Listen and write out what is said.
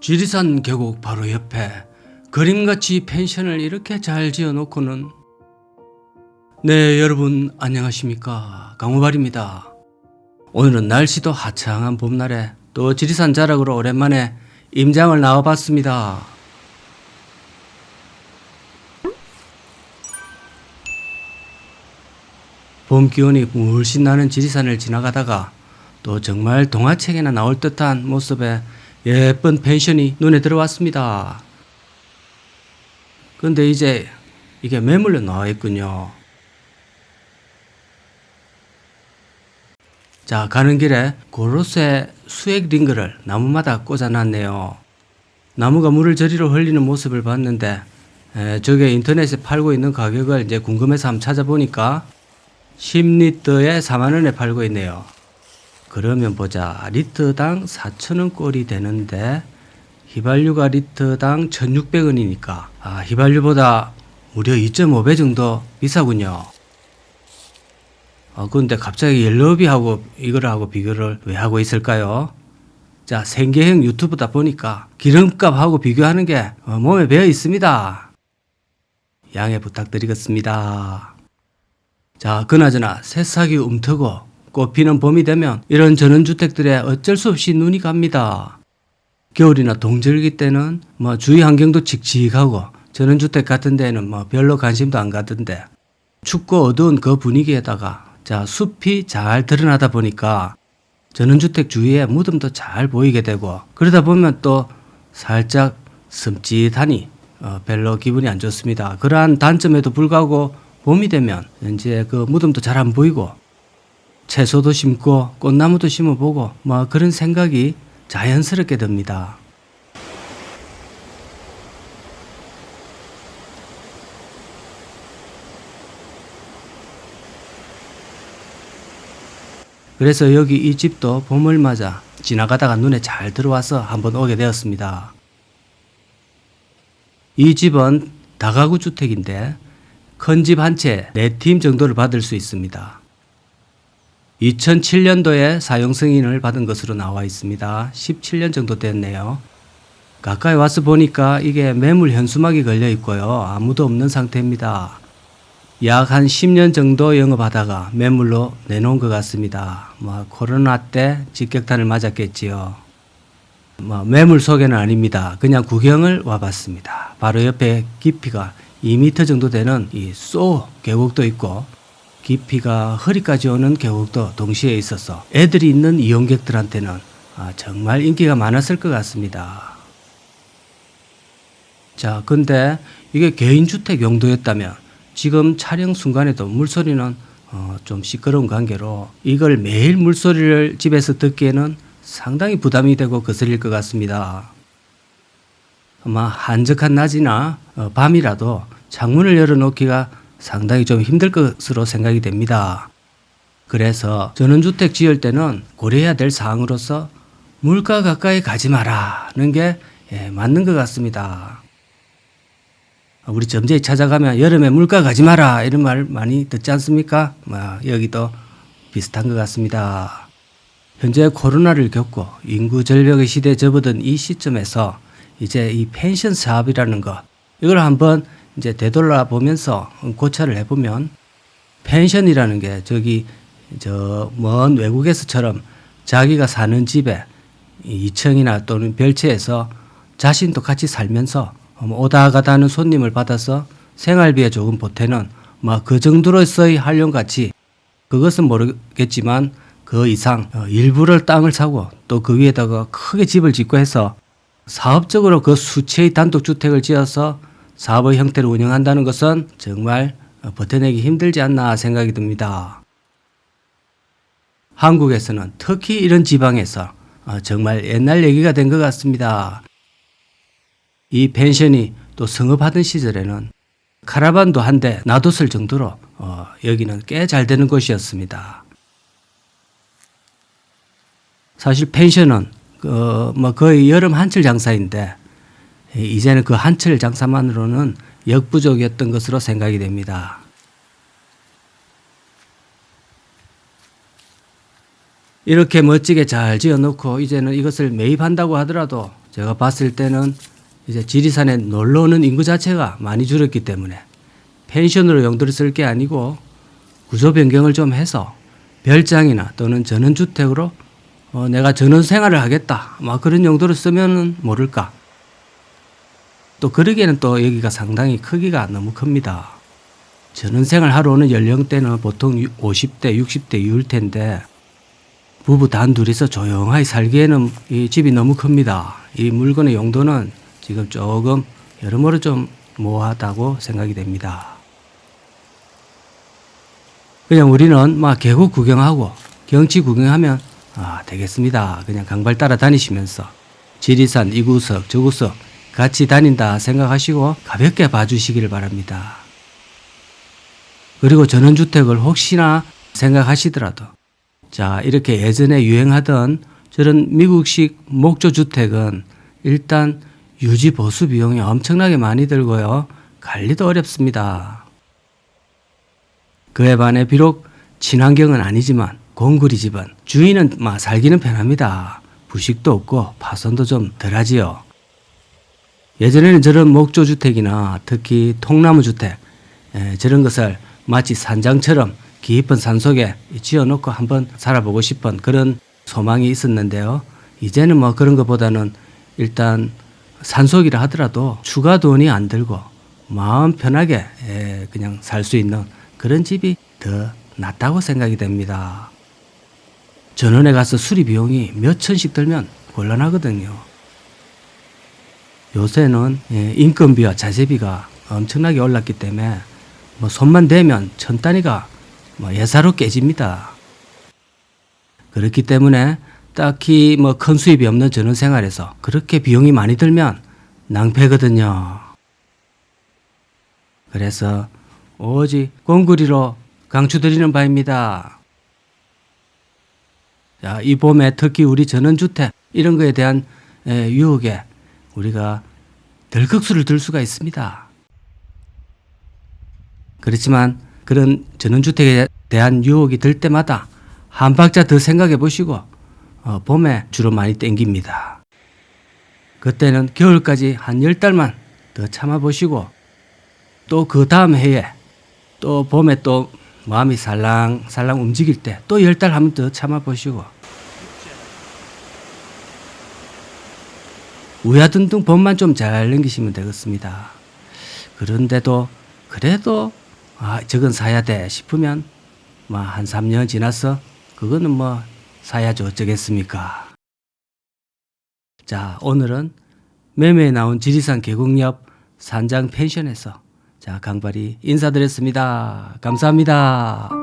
지리산 계곡 바로 옆에 그림같이 펜션을 이렇게 잘 지어 놓고는 네 여러분 안녕하십니까 강우발입니다. 오늘은 날씨도 화창한 봄날에 또 지리산 자락으로 오랜만에 임장을 나와봤습니다. 봄 기운이 물씬 나는 지리산을 지나가다가 또 정말 동화책에나 나올 듯한 모습의 예쁜 펜션이 눈에 들어왔습니다. 근데 이제 이게 매물로 나와 있군요. 자, 가는 길에 고로쇠 수액 링거를 나무마다 꽂아놨네요. 나무가 물을 저리로 흘리는 모습을 봤는데, 에, 저게 인터넷에 팔고 있는 가격을 이제 궁금해서 한번 찾아보니까 10리터에 4만원에 팔고 있네요. 그러면 보자. 리터당 4,000원 꼴이 되는데, 휘발유가 리터당 1,600원이니까, 아, 휘발유보다 무려 2.5배 정도 비싸군요. 아, 근데 갑자기 옐로비하고 이걸 하고 비교를 왜 하고 있을까요? 자, 생계형 유튜브다 보니까 기름값하고 비교하는 게 어, 몸에 배어 있습니다. 양해 부탁드리겠습니다. 자, 그나저나 새싹이 움트고 꽃피는 봄이 되면 이런 전원주택들에 어쩔 수 없이 눈이 갑니다. 겨울이나 동절기 때는 뭐 주위 환경도 칙칙하고 전원주택 같은 데는 뭐 별로 관심도 안 가던데 춥고 어두운 그 분위기에다가 자 숲이 잘 드러나다 보니까 전원주택 주위에 무덤도 잘 보이게 되고 그러다 보면 또 살짝 섬찟하니 어, 별로 기분이 안 좋습니다. 그러한 단점에도 불구하고 봄이 되면 이제 그 무덤도 잘 안 보이고 채소도 심고 꽃나무도 심어보고 뭐 그런 생각이 자연스럽게 듭니다. 그래서 여기 이 집도 봄을 맞아 지나가다가 눈에 잘 들어와서 한번 오게 되었습니다. 이 집은 다가구 주택인데 큰 집 한 채 네 팀 정도를 받을 수 있습니다. 2007년도에 사용 승인을 받은 것으로 나와 있습니다. 17년 정도 됐네요. 가까이 와서 보니까 이게 매물 현수막이 걸려 있고요. 아무도 없는 상태입니다. 약 한 10년 정도 영업하다가 매물로 내놓은 것 같습니다. 뭐 코로나 때 직격탄을 맞았겠지요. 뭐 매물 소개는 아닙니다. 그냥 구경을 와봤습니다. 바로 옆에 깊이가 2m 정도 되는 이 쏘 계곡도 있고 깊이가 허리까지 오는 계곡도 동시에 있어서 애들이 있는 이용객들한테는 아, 정말 인기가 많았을 것 같습니다. 자, 근데 이게 개인주택 용도였다면 지금 촬영 순간에도 물소리는 어, 좀 시끄러운 관계로 이걸 매일 물소리를 집에서 듣기에는 상당히 부담이 되고 거슬릴 것 같습니다. 아마 한적한 낮이나 어, 밤이라도 창문을 열어놓기가 상당히 좀 힘들 것으로 생각이 됩니다. 그래서 전원주택 지을 때는 고려해야 될 사항으로서 물가 가까이 가지 마라는 게 예, 맞는 것 같습니다. 우리 점제에 찾아가면 여름에 물가 가지 마라 이런 말 많이 듣지 않습니까? 뭐 여기도 비슷한 것 같습니다. 현재 코로나를 겪고 인구 절벽의 시대에 접어든 이 시점에서 이제 이 펜션 사업이라는 것 이걸 한번 이제 되돌아보면서 고찰을 해보면 펜션이라는 게 저기 저 먼 외국에서처럼 자기가 사는 집에 2층이나 또는 별채에서 자신도 같이 살면서 뭐 오다 가다 하는 손님을 받아서 생활비에 조금 보태는 뭐 그 정도로서의 활용 가치 그것은 모르겠지만 그 이상 어, 일부를 땅을 사고 또 그 위에다가 크게 집을 짓고 해서 사업적으로 그 수채의 단독주택을 지어서 사업의 형태를 운영한다는 것은 정말 어, 버텨내기 힘들지 않나 생각이 듭니다. 한국에서는 특히 이런 지방에서 어, 정말 옛날 얘기가 된 것 같습니다. 이 펜션이 또 성업하던 시절에는 카라반도 한 대 놔뒀을 정도로 어, 여기는 꽤 잘 되는 곳이었습니다. 사실 펜션은 그, 뭐 거의 여름 한철 장사인데 이제는 그 한철 장사만으로는 역부족이었던 것으로 생각이 됩니다. 이렇게 멋지게 잘 지어 놓고 이제는 이것을 매입한다고 하더라도 제가 봤을 때는 이제 지리산에 놀러 오는 인구 자체가 많이 줄었기 때문에 펜션으로 용도를 쓸 게 아니고 구조 변경을 좀 해서 별장이나 또는 전원주택으로 어, 내가 전원 생활을 하겠다. 막 그런 용도로 쓰면은 모를까. 또 그러기에는 또 여기가 상당히 크기가 너무 큽니다. 전원 생활 하러 오는 연령대는 보통 50대, 60대 이울 텐데 부부 단 둘이서 조용하게 살기에는 이 집이 너무 큽니다. 이 물건의 용도는 지금 조금 여러모로 좀 모호하다고 생각이 됩니다. 그냥 우리는 막 계곡 구경하고 경치 구경하면 아 되겠습니다. 그냥 강발 따라 다니시면서 지리산 이 구석 저 구석 같이 다닌다 생각하시고 가볍게 봐주시기를 바랍니다. 그리고 전원주택을 혹시나 생각하시더라도 자 이렇게 예전에 유행하던 저런 미국식 목조주택은 일단 유지 보수 비용이 엄청나게 많이 들고요 관리도 어렵습니다. 그에 반해 비록 친환경은 아니지만 공구리 집은 주인은 막 살기는 편합니다. 부식도 없고 파손도 좀 덜하지요. 예전에는 저런 목조주택이나 특히 통나무 주택 에, 저런 것을 마치 산장처럼 깊은 산속에 지어놓고 한번 살아보고 싶은 그런 소망이 있었는데요. 이제는 뭐 그런 것보다는 일단 산속이라 하더라도 추가 돈이 안 들고 마음 편하게 에, 그냥 살 수 있는 그런 집이 더 낫다고 생각이 됩니다. 전원에 가서 수리 비용이 몇 천씩 들면 곤란하거든요. 요새는 예, 인건비와 자재비가 엄청나게 올랐기 때문에 뭐 손만 대면 천 단위가 뭐 예사로 깨집니다. 그렇기 때문에 딱히 뭐 큰 수입이 없는 전원 생활에서 그렇게 비용이 많이 들면 낭패거든요. 그래서 오직 공구리로 강추드리는 바입니다. 자, 이 봄에 특히 우리 전원주택 이런 거에 대한 에, 유혹에 우리가 덜컥수를 들 수가 있습니다. 그렇지만 그런 전원주택에 대한 유혹이 들 때마다 한 박자 더 생각해 보시고 어, 봄에 주로 많이 땡깁니다. 그때는 겨울까지 한 열 달만 더 참아 보시고 또 그 다음 해에 또 봄에 또 마음이 살랑살랑 움직일 때 또 열 달 한 번 더 참아 보시고 우야등등 봄만 좀 잘 넘기시면 되겠습니다. 그런데도 그래도 아 저건 사야 돼 싶으면 뭐 한 3년 지나서 그거는 뭐 사야지 어쩌겠습니까. 자 오늘은 매매에 나온 지리산 계곡 옆 산장 펜션에서 자 강발이 인사드렸습니다. 감사합니다.